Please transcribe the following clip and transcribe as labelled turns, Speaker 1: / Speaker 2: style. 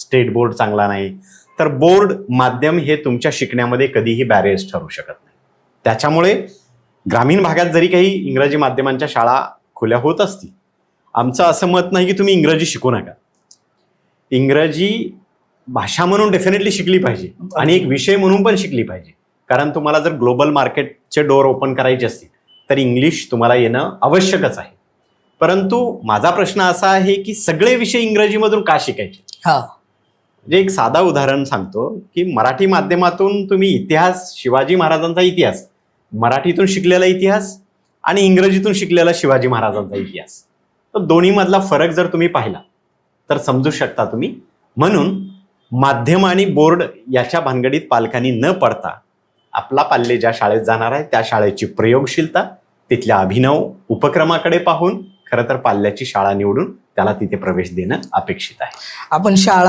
Speaker 1: State board चांगला नाही तर बोर्ड माध्यम हे तुमच्या शिकण्यामध्ये कधीही बॅरियर्स ठरू शकत नाही. त्याच्यामुळे ग्रामीण भागात जरी काही इंग्रजी माध्यमांच्या शाळा खुल्या होत असतील आमचं असं मत नाही की तुम्ही इंग्रजी शिकू नका. इंग्रजी भाषा म्हणून डेफिनेटली शिकली पाहिजे आणि एक विषय म्हणून पण शिकली पाहिजे. कारण तुम्हाला जर ग्लोबल मार्केटचे डोअर ओपन करायचे असतील तर इंग्लिश तुम्हाला येणं आवश्यकच आहे. परंतु माझा प्रश्न असा आहे की सगळे विषय इंग्रजीमधून का शिकायचे?
Speaker 2: हा.
Speaker 1: म्हणजे एक साधा उदाहरण सांगतो की मराठी माध्यमातून तुम्ही इतिहास शिवाजी महाराजांचा इतिहास मराठीतून शिकलेला इतिहास आणि इंग्रजीतून शिकलेला शिवाजी महाराजांचा इतिहास. तर दोन्हीमधला फरक जर तुम्ही पाहिला तर समजू शकता तुम्ही. म्हणून माध्यम आणि बोर्ड याच्या भानगडीत पालकांनी न पडता आपला पाल्य ज्या शाळेत जाणार आहे त्या शाळेची प्रयोगशीलता तिथल्या अभिनव उपक्रमाकडे पाहून खरं तर पाल्याची शाळा निवडून त्याला तिथे प्रवेश देणं अपेक्षित आहे.
Speaker 2: आपण शाळा